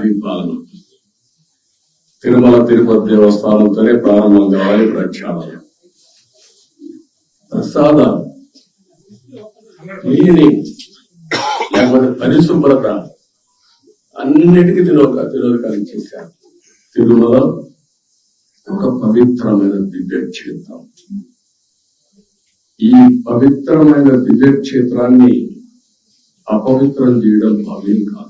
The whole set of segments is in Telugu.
పరిపాలన తిరుమల తిరుపతి దేవస్థానంతోనే ప్రారంభం కావాలి ప్రక్షాళన. ప్రసాద. క్లీనింగ్ లేకపోతే పరిశుభ్రత. అన్నిటికీ తిరోక తిరోధకాలు చేశారు. తిరుమల ఒక పవిత్రమైన దివ్యక్షేత్రం ఈ పవిత్రమైన దివ్య క్షేత్రాన్ని అపవిత్రం చేయడం భావ్యం కాదు.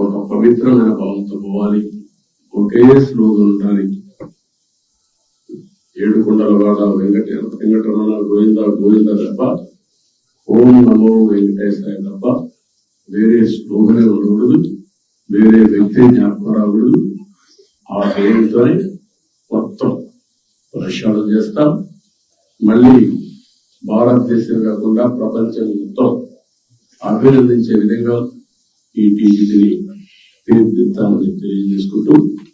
ఒక పవిత్రమైన భావంతో పోవాలి. ఒకే స్లోగన్ ఉండాలి. ఏడుకొండల వాడ వెంకట వెంకటరమణ గోవింద గోవింద తప్ప ఓం నమో వెంకటేశాయ తప్ప వేరే స్లోగనే ఉండకూడదు. వేరే వ్యక్తి జ్ఞాపకం రాకూడదు. ఆ దేవుడితోనే మొత్తం ప్రక్షాళన చేస్తాం. మళ్ళీ భారతదేశం కాకుండా ప్రపంచం మొత్తం అభినందించే విధంగా ఈ టీవీని తీర్చిదిద్దామని తెలియజేసుకుంటూ